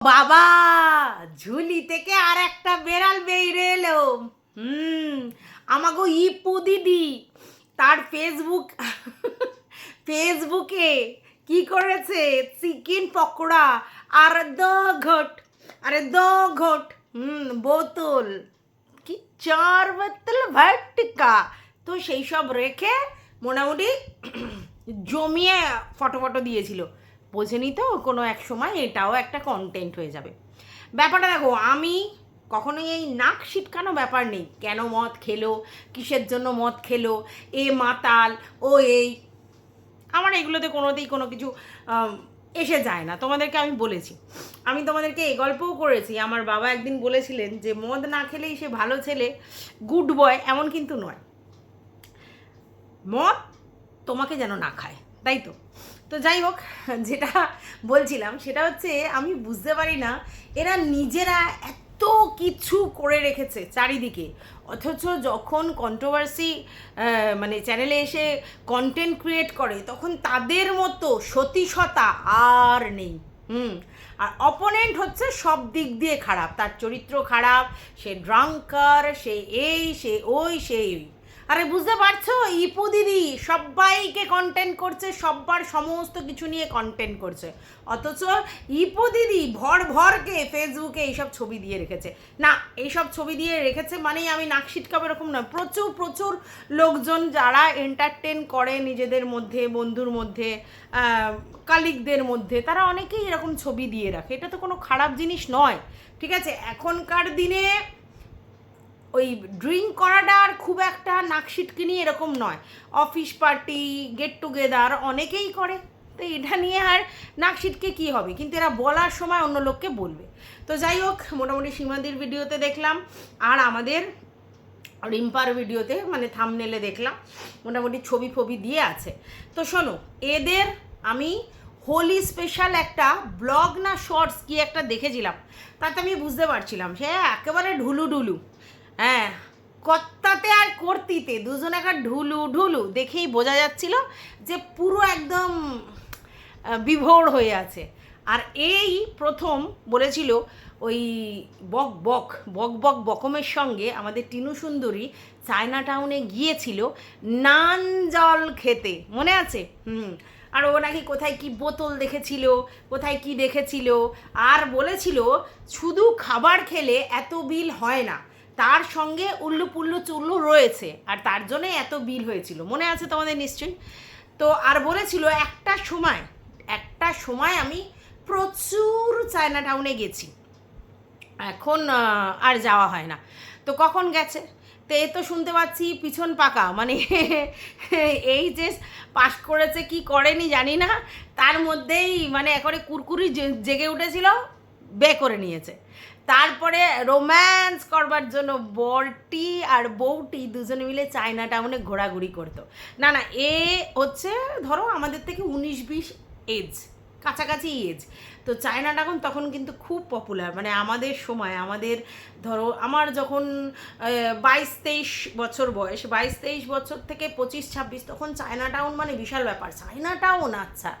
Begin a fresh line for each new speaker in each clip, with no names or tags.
বাবা, ঝুলি থেকে আর একটা বেড়াল বেরিয়ে এলো। হুম, আমাগো ইপু দিদি, তার ফেসবুক ফেসবুকে কি করেছে? চিকেন পকোড়া আর দ ঘট, আরে দ ঘট, হুম, বোতল। কি চার বোতল ভটকা। তো সেই সব রেখে মোটামুটি জমিয়ে ফটো ফটো দিয়েছিল। বোঝেনি তো কোনো এক সময় এটাও একটা কন্টেন্ট হয়ে যাবে। ব্যাপারটা দেখো, আমি কখনোই এই নাক ছিটকানো ব্যাপার নেই। কেন মদ খেলো? কিসের জন্য মদ খেলো? এ মাতাল, ও এই। আমার এগুলোতে কোনোতেই কোনো কিছু এসে যায় না। তোমাদেরকে আমি বলেছি। আমি তোমাদেরকে এই গল্পও করেছি। আমার বাবা একদিন বলেছিলেন যে, মদ না খেলেই সে ভালো ছেলে গুড বয় এমন কিন্তু নয়। মদ তোমাকে যেন না খায়, তাই তো? তো যাই হোক, যেটা বলছিলাম সেটা হচ্ছে আমি বুঝতে পারি না, এরা নিজেরা এত কিছু করে রেখেছে চারিদিকে। অথচ যখন কন্ট্রোভার্সি মানে চ্যানেলে এসে কন্টেন্ট ক্রিয়েট করে, তখন তাদের মতো সতীশতা আর নেই। হুম, আর অপোনেন্ট হচ্ছে সব দিক দিয়ে খারাপ। তার চরিত্র খারাপ, সে ড্রাঙ্কার সে এই, সে ওই সে ওই আরে বুঝতে পারছ? ইপু দিদি সবাইকে কন্টেন্ট করছে, সব্বার সমস্ত কিছু নিয়ে কন্টেন্ট করছে। অথচ ইপু দিদি ভর ভরকে ফেসবুকে এইসব ছবি দিয়ে রেখেছে। না, এইসব ছবি দিয়ে রেখেছে মানেই আমি নাক ছিটকাবো এরকম না প্রচুর প্রচুর লোকজন যারা এন্টারটেন করে নিজেদের মধ্যে, বন্ধুর মধ্যে কালিকদের মধ্যে, তারা অনেকেই এরকম ছবি দিয়ে রাখে। এটা তো কোনো খারাপ জিনিস নয়, ঠিক আছে? এখনকার দিনে ওই ড্রিঙ্ক করাটা আর খুব একটা নাকশিটকিনি এরকম নয়। অফিস পার্টি গেট টুগেদার অনেকেই করে। তো এটা নিয়ে আর নাকশিটকে কী হবে? কিন্তু এরা বলার সময় অন্য লোককে বলবে। তো যাই হোক, মোটামুটি সীমাদির ভিডিওতে দেখলাম। আর আমাদের রিম্পার ভিডিওতে মানে থামনেলে দেখলাম। মোটামুটি ছবি ফবি দিয়ে আছে। তো শোনো, এদের আমি হোলি স্পেশাল একটা ব্লগ না শর্টস কি একটা দেখেছিলাম। তাতে আমি বুঝতে পারছিলাম। সে একেবারে ঢুলু ঢুলু। হ্যাঁ কর্তাতে আর কর্তিতে, দুজন একটা ঢুলু ঢুলু দেখেই বোঝা যাচ্ছিল যে পুরো একদম বিভোর হয়ে আছে। আর এই প্রথম বলেছিল ওই বক বক বক বক বকমের সঙ্গে আমাদের টিনু সুন্দরী চায়না টাউনে গিয়েছিল নান জল খেতে। মনে আছে? হুম। আর ও নাকি কোথায় কি বোতল দেখেছিল, কোথায় কি দেখেছিল, আর বলেছিল শুধু খাবার খেলে এত বিল হয় না। তার সঙ্গে উল্লু পুল্লু চুল্লু রয়েছে, আর তার জন্যে এত বিল হয়েছিল। মনে আছে তোমাদের নিশ্চয়ই? তো আর বলেছিল, একটা সময় একটা সময় আমি প্রচুর চায়না টাউনে গেছি। এখন আর যাওয়া হয় না। তো কখন গেছে? তো এ তো শুনতে পাচ্ছি পিছন পাকা মানে এই যে পাস করেছে কি করেনি জানি না, তার মধ্যেই মানে একবারে কুরকুরি জেগে উঠেছিল, বে করে নিয়েছে। তারপরে রোম্যান্স করবার জন্য বরটি আর বউটি দুজনে মিলে চায়না টাউনে ঘোরাঘুরি করতো। না না, এ হচ্ছে, ধরো আমাদের থেকে উনিশ বিশ এজ কাছাকাছি এজ তো চায়না টাউন তখন কিন্তু খুব পপুলার মানে আমাদের সময়, আমাদের ধরো, আমার যখন বাইশ তেইশ বছর বয়স, বাইশ তেইশ বছর থেকে পঁচিশ ছাব্বিশ, তখন চায়না টাউন মানে বিশাল ব্যাপার। চায়না টাউন আচ্ছা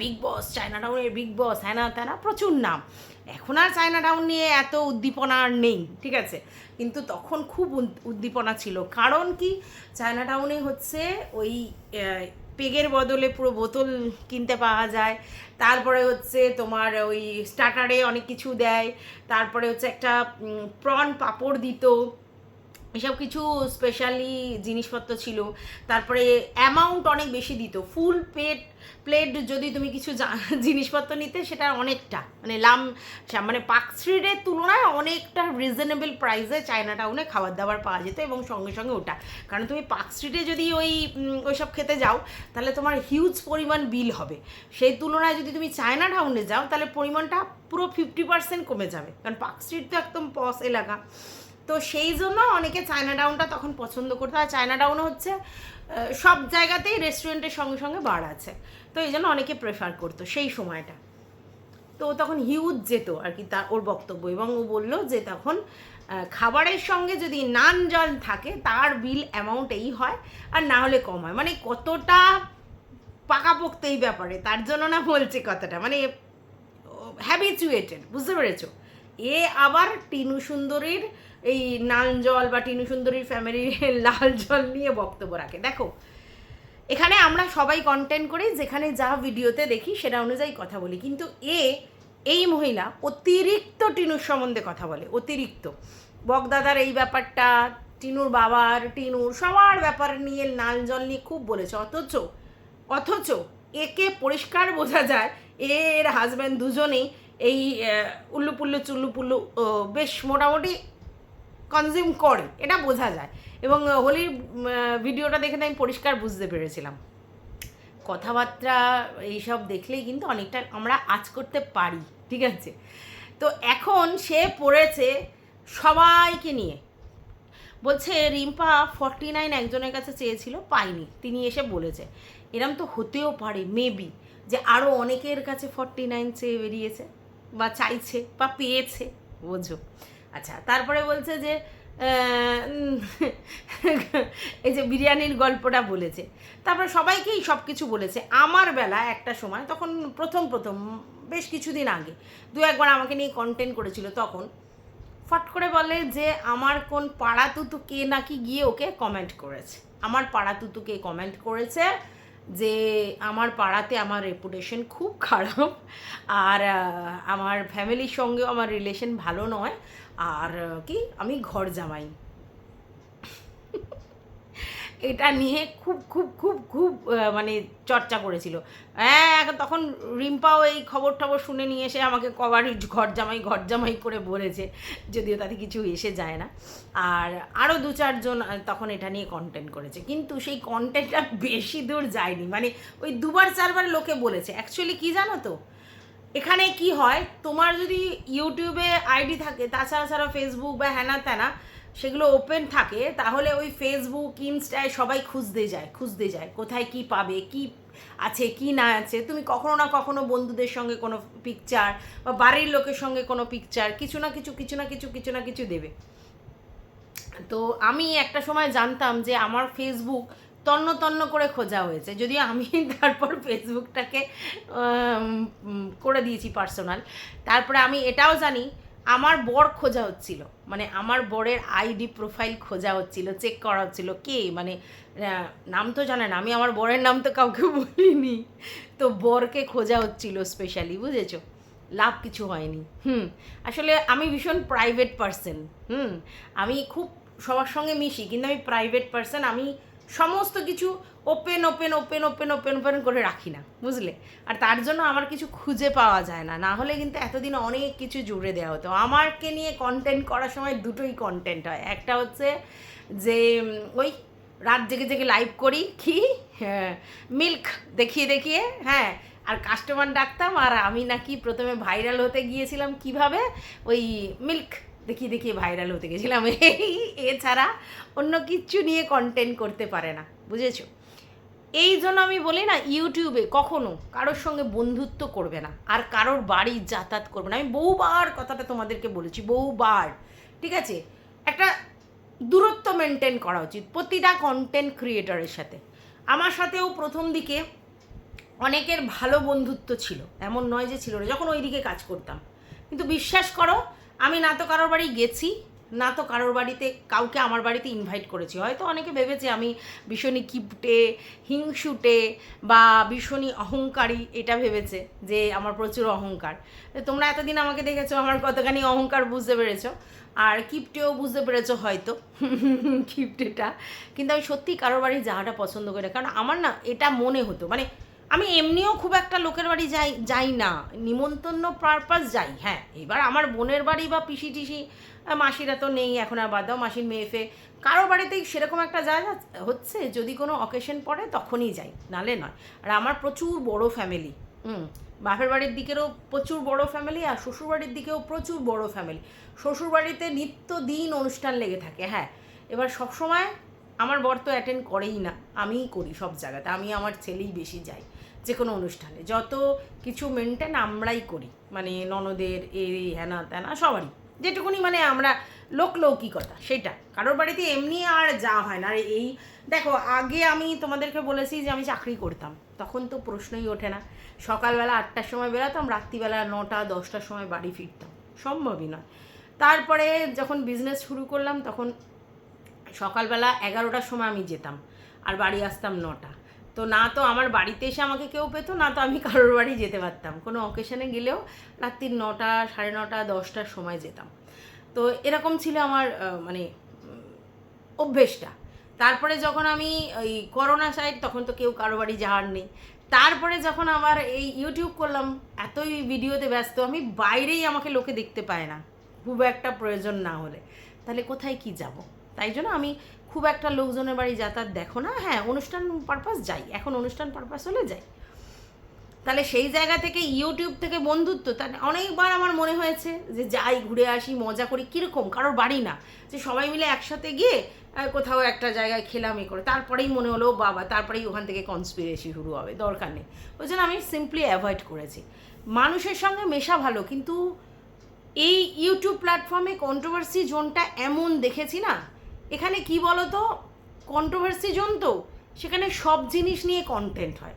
বিগ বস চায়না টাউনের বিগ বস হ্যানা ত্যানা, প্রচুর নাম। এখন আর চায়না টাউন নিয়ে এত উদ্দীপনা আর নেই, ঠিক আছে? কিন্তু তখন খুব উদ- উদ্দীপনা ছিল। কারণ কি? চায়না টাউনে হচ্ছে ওই পেগের বদলে পুরো বোতল কিনতে পাওয়া যায়। তারপরে হচ্ছে তোমার ওই স্টার্টারে অনেক কিছু দেয়। তারপরে হচ্ছে একটা প্রন পাপড় দিত। এসব কিছু স্পেশালি জিনিসপত্র ছিল। তারপরে অ্যামাউন্ট অনেক বেশি দিত। ফুল প্লেট প্লেট যদি তুমি কিছু জিনিসপত্র নিতে সেটা অনেকটা। মানে লাম মানে পার্ক স্ট্রিটের তুলনায় অনেকটা রিজনেবল প্রাইসে চায়না টাউনে খাবার দাবার পাওয়া যেত এবং সঙ্গে সঙ্গে ওটা। কারণ তুমি পার্ক স্ট্রিটে যদি ওই উম, ওইসব খেতে যাও তাহলে তোমার হিউজ পরিমাণ বিল হবে। সেই তুলনায় যদি তুমি চায়না টাউনে যাও তাহলে পরিমাণটা পুরো ফিফটি পার্সেন্ট কমে যাবে। কারণ পার্ক স্ট্রিট তো একদম পস এলাকা। তো সেই জন্য অনেকে চায়না ডাউনটা তখন পছন্দ করতো। আর চায়না ডাউন হচ্ছে সব জায়গাতেই রেস্টুরেন্টের সঙ্গে সঙ্গে বার আছে। তো এই জন্য অনেকে প্রেফার করতো সেই সময়টা। তো তখন হিউজ যেত আর কি তার, ওর বক্তব্য। এবং ও বলল যে তখন খাবারের সঙ্গে যদি নান জল থাকে, তার বিল অ্যামাউন্ট এই হয়, আর না হলে কম হয়। মানে কতটা পাকাপোক্ত এই ব্যাপারে, তার জন্য না বলছে কথাটা। মানে হ্যাবিচুয়েটেড বুঝতে পেরেছ? এ আবার টিনু সুন্দরীর এই নাল জল বা টিনু সুন্দরীর ফ্যামিলির লাল জল নিয়ে বক্তব্য রাখে। দেখো, এখানে আমরা সবাই কন্টেন্ট করি, যেখানে যা ভিডিওতে দেখি সেটা অনুযায়ী কথা বলি। কিন্তু এ, এই মহিলা অতিরিক্ত টিনুর সম্বন্ধে কথা বলে, অতিরিক্ত। বকদাদার এই ব্যাপারটা, টিনুর বাবার, টিনুর সবার ব্যাপার নিয়ে নাল জল নিয়ে খুব বলেছে। অথচ অথচ একে পরিষ্কার বোঝা যায়, এর হাজব্যান্ড দুজনেই এই উল্লুপুল্লু, চুল্লুপুল্লু বেশ মোটামুটি কনজিউম করে, এটা বোঝা যায়। এবং হোলির ভিডিওটা দেখে আমি পরিষ্কার বুঝতে পেরেছিলাম। কথাবার্তা, এইসব দেখলেই কিন্তু অনেকটা আমরা আজ করতে পারি, ঠিক আছে? তো এখন সে পড়েছে সবাইকে নিয়ে। বলছে, রিম্পা ফর্টি নাইন একজনের কাছে চেয়েছিল, পাইনি। তিনি এসে বলেছে, এরম তো হতেও পারে মেবি যে আরও অনেকের কাছে ফর্টি নাইন চেয়ে বেরিয়েছে। বা চাইছে বা পেয়েছে, বোঝো। আচ্ছা তারপরে বলছে যে এই যে বিরিয়ানির গল্পটা বলেছে। তারপরে সবাইকেই সব কিছু বলেছে। আমার বেলা একটা সময়, তখন প্রথম প্রথম, বেশ কিছুদিন আগে, দু একবার আমাকে নিয়ে কন্টেন্ট করেছিল তখন, ফট করে বলে যে, আমার কোন পাড়া তুতু কে নাকি গিয়ে ওকে কমেন্ট করেছে? আমার পাড়া তুতুকে কমেন্ট করেছে? যে আমার পাড়াতে আমার রেপুটেশন খুব খারাপ আর আমার ফ্যামিলির সঙ্গেও আমার রিলেশন ভালো নয়। আর কি? আমি ঘর জামাই এটা নিয়ে খুব খুব খুব খুব মানে চর্চা করেছিল। হ্যাঁ তখন রিম্পাও এই খবর টবর শুনে নিয়ে এসে আমাকে কবার ঘর জামাই ঘর জামাই করে বলেছে, যদিও তাতে কিছু এসে যায় না। আর আরও দু চারজন তখন এটা নিয়ে কন্টেন্ট করেছে। কিন্তু সেই কন্টেন্টটা বেশি দূর যায়নি। মানে ওই দুবার, চারবার লোকে বলেছে। অ্যাকচুয়ালি কি জানো তো? এখানে কি হয়? তোমার যদি ইউটিউবে আইডি থাকে, তাছাড়া ছাড়া ফেসবুক বা হ্যানা ত্যানা সেগুলো ওপেন থাকে, তাহলে ওই ফেসবুক ইনস্টায় সবাই খুঁজতে যায় খুঁজতে যায়, কোথায় কি পাবে, কি আছে, কি না আছে। তুমি কখনো না কখনো বন্ধুদের সঙ্গে কোনো পিকচার বা বাড়ির লোকের সঙ্গে কোনো পিকচার কিছু না কিছু কিছু না কিছু কিছু না কিছু দেবে। তো আমি একটা সময় জানতাম যে আমার ফেসবুক তন্ন তন্ন করে খোঁজা হয়েছে, যদিও আমি তারপর ফেসবুকটাকে করে দিয়েছি পার্সোনাল তারপরে আমি এটাও জানি আমার বর খোঁজা হচ্ছিল। মানে আমার বরের আইডি প্রোফাইল খোঁজা হচ্ছিল, চেক করা হচ্ছিল, কে? মানে নাম তো জানে না, আমি আমার বরের নাম তো কাউকে বলিনি। তো বরকে খোঁজা হচ্ছিল স্পেশালি বুঝেছ? লাভ কিছু হয়নি। হুম, আসলে আমি ভীষণ প্রাইভেট পার্সন হুম। আমি খুব সবার সঙ্গে মিশি, কিন্তু আমি প্রাইভেট পার্সন আমি সমস্ত কিছু open open open open open open করে রাখি না, বুঝলে? আর তার জন্য আমার কিছু খুঁজে পাওয়া যায় না। না হলে কিন্তু এতদিন অনেক কিছু জুড়ে দেওয়া হতো। আমারকে নিয়ে কন্টেন্ট করার সময় দুটোই কন্টেন্ট হয়। একটা হচ্ছে যে ওই রাত জেগে জেগে লাইভ করি, কি? হ্যাঁ মিল্ক দেখিয়ে দেখিয়ে হ্যাঁ আর কাস্টমার ডাকতাম, আর আমি নাকি প্রথমে ভাইরাল হতে গিয়েছিলাম কীভাবে? ওই মিল্ক দেখিয়ে দেখিয়ে ভাইরাল হতে গেছিলাম। এই এছাড়া অন্য কিচ্ছু নিয়ে কন্টেন্ট করতে পারে না, বুঝেছ? এই জন্য আমি বলি না ইউটিউবে কখনো কারোর সঙ্গে বন্ধুত্ব করবে না, আর কারোর বাড়ি যাতায়াত করবে না। আমি বহুবার কথাটা তোমাদেরকে বলেছি, বহুবার, ঠিক আছে? একটা দূরত্ব মেনটেন করা উচিত প্রতিটা কন্টেন্ট ক্রিয়েটারের সাথে। আমার সাথেও প্রথম দিকে অনেকের ভালো বন্ধুত্ব ছিল, এমন নয় যে ছিল না, যখন ওইদিকে কাজ করতাম। কিন্তু বিশ্বাস করো আমি না তো কারোর বাড়ি গেছি, না তো কারোর বাড়িতে, কাউকে আমার বাড়িতে ইনভাইট করেছি। হয়তো অনেকে ভেবেছে আমি ভীষণই কিপটে, হিংসুটে বা ভীষণই অহংকারী, এটা ভেবেছে যে আমার প্রচুর অহংকার। তোমরা এতদিন আমাকে দেখেছ, আমার কতখানি অহংকার বুঝতে পেরেছ। আর কিপটেও বুঝতে পেরেছ হয়তো, কিপটেটা। কিন্তু আমি সত্যি কারোর বাড়ি যাওয়াটা পছন্দ করি কারণ আমার না এটা মনে হতো। মানে আমি এমনিও খুব একটা লোকের বাড়ি যাই যাই না। নিমন্তন্ন পারপাস যাই হ্যাঁ। এবার আমার বোনের বাড়ি বা পিসি টিসি মাসিরা তো নেই এখন আর বাদ দাও, মাসির মেয়ে ফে কারও বাড়িতেই সেরকম একটা জায়গা হচ্ছে, যদি কোনো অকেশন পড়ে তখনই যাই, নালে নয়। আর আমার প্রচুর বড় ফ্যামিলি হুম। বাপের বাড়ির দিকেরও প্রচুর বড় ফ্যামিলি আর শ্বশুর বাড়ির দিকেও প্রচুর বড় ফ্যামিলি শ্বশুর বাড়িতে নিত্য দিন অনুষ্ঠান লেগে থাকে হ্যাঁ। এবার সবসময় আমার বর তো অ্যাটেন্ড করেই না, আমিই করি সব জায়গাতে, আমি আমার ছেলেই বেশি যাই। যে কোনো অনুষ্ঠানে। যত কিছু মেনটেন আমরাই করি। মানে ননদের এই হ্যানা ত্যানা সবারই। যেটুকুনি মানে আমরা লোকলৌকিকতা সেটা। কারোর বাড়িতে এমনি আর যা হয় না। আর এই, দেখো, আগে আমি তোমাদেরকে বলেছি যে আমি চাকরি করতাম। তখন তো প্রশ্নই ওঠে না। সকালবেলা আটটার সময় বেরোতাম, রাত্রিবেলা নটা, দশটার সময় বাড়ি ফিরতাম। সম্ভবই নয়। তারপরে যখন বিজনেস শুরু করলাম, তখন সকালবেলা এগারোটার সময় আমি যেতাম। আর বাড়ি আসতাম নটা। তো না তো আমার বাড়িতে এসে আমাকে কেউ পেতো, না তো আমি কারোর বাড়ি যেতে পারতাম। কোনো অকেশনে গেলেও রাত্রির নটা, সাড়ে নটা, দশটার সময় যেতাম। তো এরকম ছিল আমার মানে অভ্যেসটা। তারপরে যখন আমি ওই করোনা সাইড তখন তো কেউ কারও বাড়ি যাওয়ার নেই। তারপরে যখন আবার এই ইউটিউব করলাম, এতই ভিডিওতে ব্যস্ত, আমি বাইরেই আমাকে লোকে দেখতে পায় না। খুব একটা প্রয়োজন না হলে। তাহলে কোথায় কি যাব? তাই জন্য আমি খুব একটা লোকজনের বাড়ি যাতায়াত দেখো না। হ্যাঁ অনুষ্ঠান পারপাস যাই। এখন অনুষ্ঠান পারপাস হলে যাই। তাহলে সেই জায়গা থেকে ইউটিউব থেকে বন্ধুত্ব তার অনেকবার আমার মনে হয়েছে যে যাই, ঘুরে আসি, মজা করি, কীরকম? কারোর বাড়ি না। যে সবাই মিলে একসাথে গিয়ে কোথাও একটা জায়গায় খেলাম, এ করে। তারপরেই মনে হলো, বাবা, তারপরেই ওখান থেকে কনস্পিরেসি শুরু হবে, দরকার নেই। ওই জন্য আমি সিম্পলি অ্যাভয়েড করেছি। মানুষের সঙ্গে মেশা ভালো, কিন্তু এই ইউটিউব প্ল্যাটফর্মে কন্ট্রোভার্সি জোনটা এমন দেখেছি না এখানে কি বলতো? কন্ট্রোভার্সি জোন তো সেখানে সব জিনিস নিয়ে কন্টেন্ট হয়।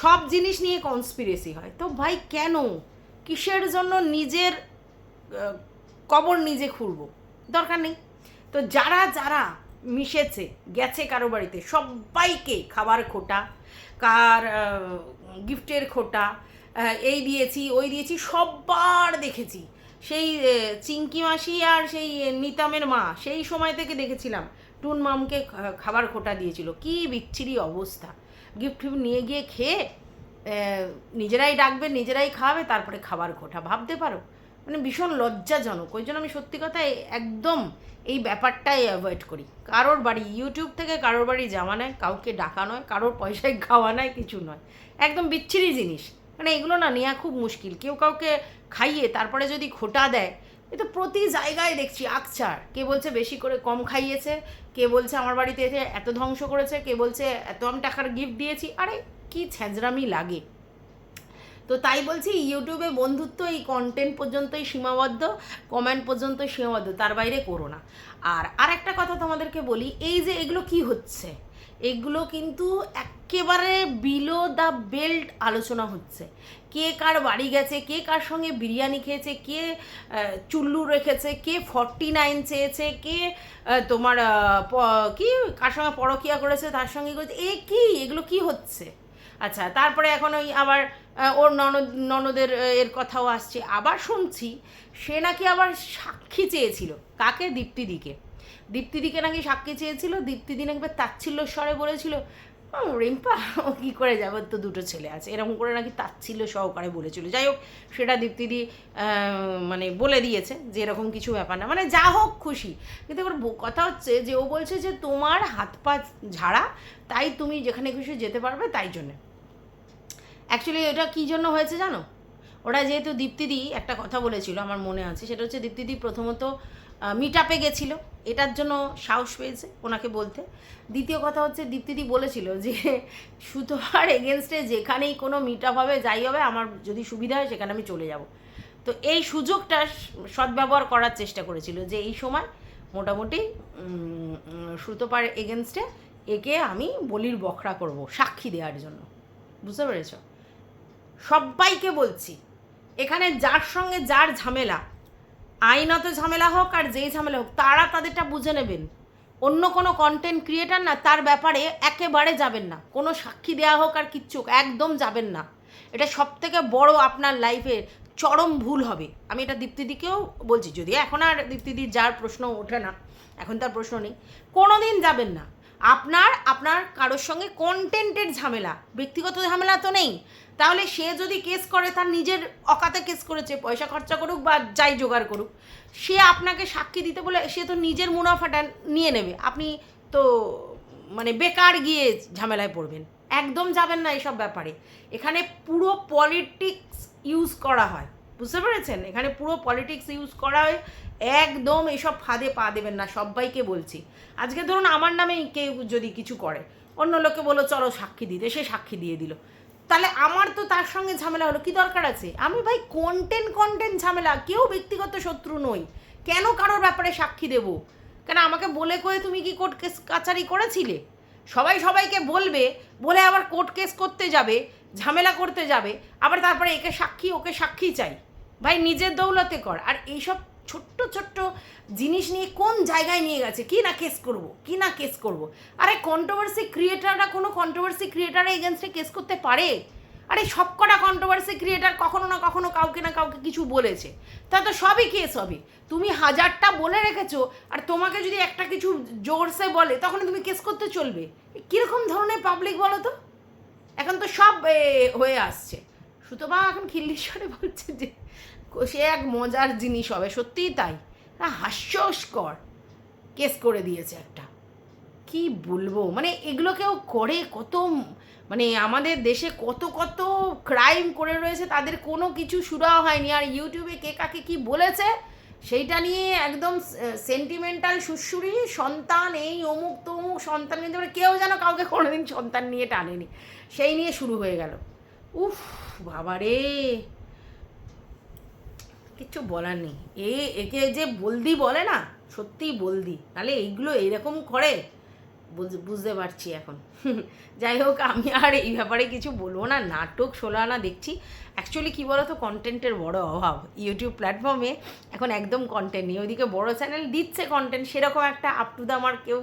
সব জিনিস নিয়ে কনস্পিরেসি হয়। তো ভাই কেন? কিসের জন্য নিজের কবর নিজে খুঁড়ব? দরকার নেই। তো যারা যারা মিশেছে, গেছে কারও বাড়িতে, সবাইকে খাবার খোটা, কার গিফটের খোটা এই দিয়েছি, ওই দিয়েছি, সববার দেখেছি। সেই চিঙ্কি মাসি আর সেই নিতামের মা, সেই সময় থেকে দেখেছিলাম। টুন মামকে খাবার খোটা দিয়েছিল। কি বিচ্ছিরি অবস্থা। গিফট ফিফট নিয়ে গিয়ে খেয়ে নিজেরাই ডাকবে, নিজেরাই খাওয়াবে, তারপরে খাবার খোটা। ভাবতে পারো মানে ভীষণ লজ্জাজনক। ওই জন্য আমি সত্যি কথা একদম এই ব্যাপারটাই অ্যাভয়েড করি। কারোর বাড়ি ইউটিউব থেকে কারোর বাড়ি যাওয়া নয়, কাউকে ডাকা নয়, কারোর পয়সায় খাওয়া নয়, কিছু নয়। একদম বিচ্ছিরি জিনিস। মানে এগুলো না নেওয়া খুব মুশকিল। কেউ কাউকে খাইয়ে তারপরে যদি খোটা দেয়, এ তো প্রতি জায়গায় দেখছি আকচার কে বলছে বেশি করে কম খাইয়েছে, কে বলছে আমার বাড়িতে এসে এত ধ্বংস করেছে, কে বলছে এত আমি টাকার গিফট দিয়েছি। আরে কি ছ্যাঁচড়ামি লাগে। তো তাই বলছি, ইউটিউবে বন্ধুত্ব এই কন্টেন্ট পর্যন্তই সীমাবদ্ধ কমেন্ট পর্যন্তই সীমাবদ্ধ, তার বাইরে করো না। আর আরেকটা কথা তোমাদেরকে বলি, এই যে এগুলো কি হচ্ছে? এগুলো কিন্তু একেবারে বিলো দ্য বেল্ট আলোচনা হচ্ছে। কে কার বাড়ি গেছে, কে কার সঙ্গে বিরিয়ানি খেয়েছে, কে চুল্লু রেখেছে, কে ফর্টি নাইন চেয়েছে, কে তোমার কি, কার সঙ্গে পরকিয়া করেছে, তার সঙ্গে করেছে, এ কি? এগুলো কি হচ্ছে? আচ্ছা তারপরে এখন ওই আবার ওর ননদ, ননদের এর কথাও আসছে। আবার শুনছি, সে নাকি আবার সাক্ষী চেয়েছিল, কাকে? দীপ্তিদিকে। দীপ্তিদিকে নাকি সাক্ষী চেয়েছিল দীপ্তিদি নাকি তাচ্ছিল্য স্বরে বলেছিল রিম্পা, ও কী করে যাবে তো দুটো ছেলে আছে? এরকম করে নাকি তাচ্ছিল্য সহকারে বলেছিল। যাই হোক, সেটা দীপ্তিদি মানে বলে দিয়েছে যে এরকম কিছু ব্যাপার না। মানে যা হোক খুশি। কিন্তু এবার কথা হচ্ছে যে ও বলছে যে তোমার হাত পা ঝাড়া, তাই তুমি যেখানে খুশি যেতে পারবে তাই জন্যে। অ্যাকচুয়ালি এটা কী জন্য হয়েছে জানো? ওরা যেহেতু দীপ্তিদি একটা কথা বলেছিল, আমার মনে আছে। সেটা হচ্ছে দীপ্তিদি প্রথমত মিট আপে গেছিল। এটার জন্য সাহস পেয়েছে ওনাকে বলতে। দ্বিতীয় কথা হচ্ছে, দীপ্তিদি বলেছিল যে সুতোয়ার এগেনস্টে যেখানেই কোনো মিট আপ হবে, যাই হবে, আমার যদি সুবিধা হয়, সেখানে আমি চলে যাব। তো এই সুযোগটা সদ্ব্যবহার করার চেষ্টা করেছিল যে, এই সময় মোটামুটি সুতোপার এগেনস্টে একে আমি বলির বখরা করব, সাক্ষী দেওয়ার জন্য। বুঝতে পেরেছ? সবাইকে বলছি, এখানে যার সঙ্গে যার ঝামেলা আইনত ঝামেলা হোক আর যেই ঝামেলা হোক, তারা তাদেরটা বুঝে নেবেন। অন্য কোনো কন্টেন্ট ক্রিয়েটার না, তার ব্যাপারে একেবারে যাবেন না। কোনো সাক্ষী দেওয়া হোক আর কিচ্ছু একদম যাবেন না। এটা সব থেকে বড় আপনার লাইফের চরম ভুল হবে। আমি এটা দীপ্তিদিকেও বলছি, যদি এখন আর দীপ্তিদির যার প্রশ্ন ওঠে না, এখন তার প্রশ্ন নেই কোনো দিন যাবেন না। আপনার আপনার কারোর সঙ্গে কন্টেন্টের ঝামেলা, ব্যক্তিগত ঝামেলা তো নেই, তাহলে সে যদি কেস করে, তার নিজের অকাতে কেস করেছে, পয়সা খরচা করুক বা যাই জোগাড় করুক, সে আপনাকে সাক্ষী দিতে বলে, সে তো নিজের মুনাফাটা নিয়ে নেবে। আপনি তো মানে বেকার গিয়ে ঝামেলায় পড়বেন। একদম যাবেন না এসব ব্যাপারে। এখানে পুরো পলিটিক্স ইউজ করা হয়। বুঝতে পেরেছেন? এখানে পুরো পলিটিক্স ইউজ করা হয়। একদম এসব ফাঁদে পা দেবেন না সবাইকে বলছি। আজকে ধরুন আমার নামে কেউ যদি কিছু করে, অন্য লোকে বলো চলো সাক্ষী দিতে। সে সাক্ষী দিয়ে দিল। তাহলে আমার তো তার সঙ্গে ঝামেলা হলো, কি দরকার আছে? আমি ভাই কন্টেন্ট কন্টেন্ট ঝামেলা, কেউ ব্যক্তিগত শত্রু নই। কেন কারোর ব্যাপারে সাক্ষী দেব? কেন আমাকে বলে কয়ে তুমি কি কোর্ট কেস কাছারি করেছিলে? সবাই সবাইকে বলবে, বলে আবার কোর্ট কেস করতে যাবে, ঝামেলা করতে যাবে, আবার তারপরে একে সাক্ষী, ওকে সাক্ষী চাই। ভাই, নিজের দৌলতে কর। আর এইসব ছোট্ট ছোট্ট জিনিস নিয়ে কোন জায়গায় নিয়ে গেছে? কি না কেস করব? কি না কেস করব? আরে কন্ট্রোভার্সি ক্রিয়েটাররা কোনো কন্ট্রোভার্সি ক্রিয়েটারের এগেনস্টে কেস করতে পারে? আরে, সব কটা কন্ট্রোভার্সি ক্রিয়েটার কখনো না কখনো কাউকে না কাউকে কিছু বলেছে। তা তো সবই কেস হবে। তুমি হাজারটা বলে রেখেছো, আর তোমাকে যদি একটা কিছু জোরসে বলে, তখন তুমি কেস করতে চলবে। কীরকম ধরনের পাবলিক বলো তো? এখন তো সব হয়ে আসছে। সুতবা এখন খিল্লিশ্বরে বলছে যে, সে এক মজার জিনিস হবে, সত্যিই তাই। হাস্যস্কর কেস করে দিয়েছে একটা। কি বলব? মানে এগুলো কেউ করে কত মানে আমাদের দেশে কত কত ক্রাইম করে রয়েছে, তাদের কোনো কিছু সুরাও হয়নি। আর ইউটিউবে কে কাকে কি বলেছে, সেইটা নিয়ে একদম সেন্টিমেন্টাল সুশ্রুরি সন্তান এই অমুক তমুক সন্তান মানে কেউ যেন কাউকে কোনোদিন সন্তান নিয়ে টানেনি। সেই নিয়ে শুরু হয়ে গেল। উফ! বাবারে। কিছু বলার নেই। এ, একে যে বলদি বলে না, সত্যিই বলদি। তাহলে এইগুলো এইরকম করে? বুঝতে পারছি এখন। যাই হোক, আমি আর এই ব্যাপারে কিছু বলব না। নাটক ষোলানা দেখছি। অ্যাকচুয়ালি কী বলো তো কন্টেন্টের বড় অভাব। ইউটিউব প্ল্যাটফর্মে এখন একদম কন্টেন্ট নেই। ওইদিকে বড় চ্যানেল দিচ্ছে কন্টেন্ট সেরকম একটা আপ টু দাম আর কেউ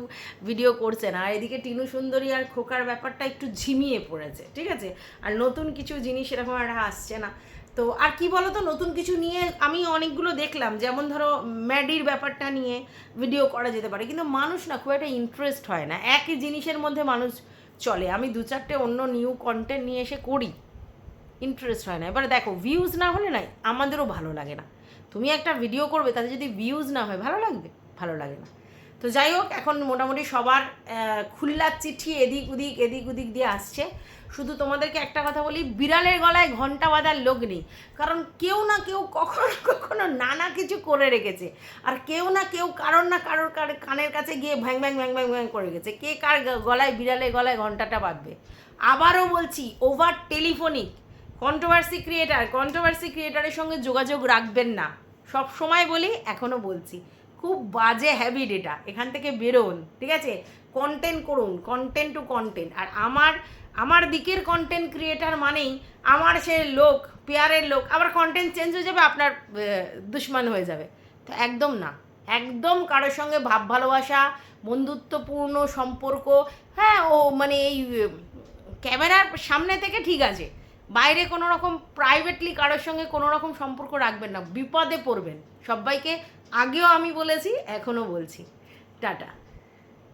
ভিডিও করছে না। আর এদিকে টিনু সুন্দরী আর খোকার ব্যাপারটা একটু ঝিমিয়ে পড়েছে, ঠিক আছে? আর নতুন কিছু জিনিস এরকম একটা আসছে না। তো আর কি বলো তো নতুন কিছু নিয়ে আমি অনেকগুলো দেখলাম। যেমন ধরো, ম্যাডির ব্যাপারটা নিয়ে ভিডিও করা যেতে পারে। কিন্তু মানুষ না, খুব একটা ইন্টারেস্ট হয় না। একই জিনিসের মধ্যে মানুষ চলে। আমি দু চারটে অন্য নিউ কন্টেন্ট নিয়ে এসে করি। ইন্টারেস্ট হয় না। এবার দেখো ভিউজ না হলে না, আমাদেরও ভালো লাগে না। তুমি একটা ভিডিও করবে, তাতে যদি ভিউজ না হয়, ভালো লাগবে? ভালো লাগে না। তো যাই হোক, এখন মোটামুটি সবার খুল্লার চিঠি এদিক ওদিক এদিক ওদিক দিয়ে আসছে। শুধু তোমাদেরকে একটা কথা বলি, বিড়ালের গলায় ঘণ্টা বাঁধার লোক নেই। কারণ কেউ না কেউ কখনো কখনো নানা কিছু করে রেখেছে। আর কেউ না কেউ কারোর না কারোর কার- কানের কাছে গিয়ে ভ্যাং ভ্যাং ভ্যাং ভ্যাং ভ্যাং করে গেছে কে কার গলায়, বিড়ালের গলায় ঘন্টাটা বাঁধবে? আবারও বলছি over telephonic controversy creator controversy ক্রিয়েটারের সঙ্গে যোগাযোগ রাখবেন না। সব সময় বলি এখনও বলছি। খুব বাজে হ্যাবিট এটা। এখান থেকে বেরোন, ঠিক আছে? কন্টেন্ট করুন কন্টেন্ট টু কন্টেন্ট আর আমার আমার দিকের কন্টেন্ট ক্রিয়েটার মানেই আমার সে লোক পেয়ারের লোক, আবার কন্টেন্ট চেঞ্জ হয়ে যাবে, আপনার দুশ্মন হয়ে যাবে। তো একদম না। একদম কারোর সঙ্গে ভাব ভালোবাসা, বন্ধুত্বপূর্ণ সম্পর্ক হ্যাঁ ও মানে এই ক্যামেরার সামনে থেকে ঠিক আছে। বাইরে কোনো রকম প্রাইভেটলি কারোর সঙ্গে কোনো রকম সম্পর্ক রাখবেন না। বিপদে পড়বেন। সবাইকে আগেও আমি বলেছি এখনও বলছি। টাটা।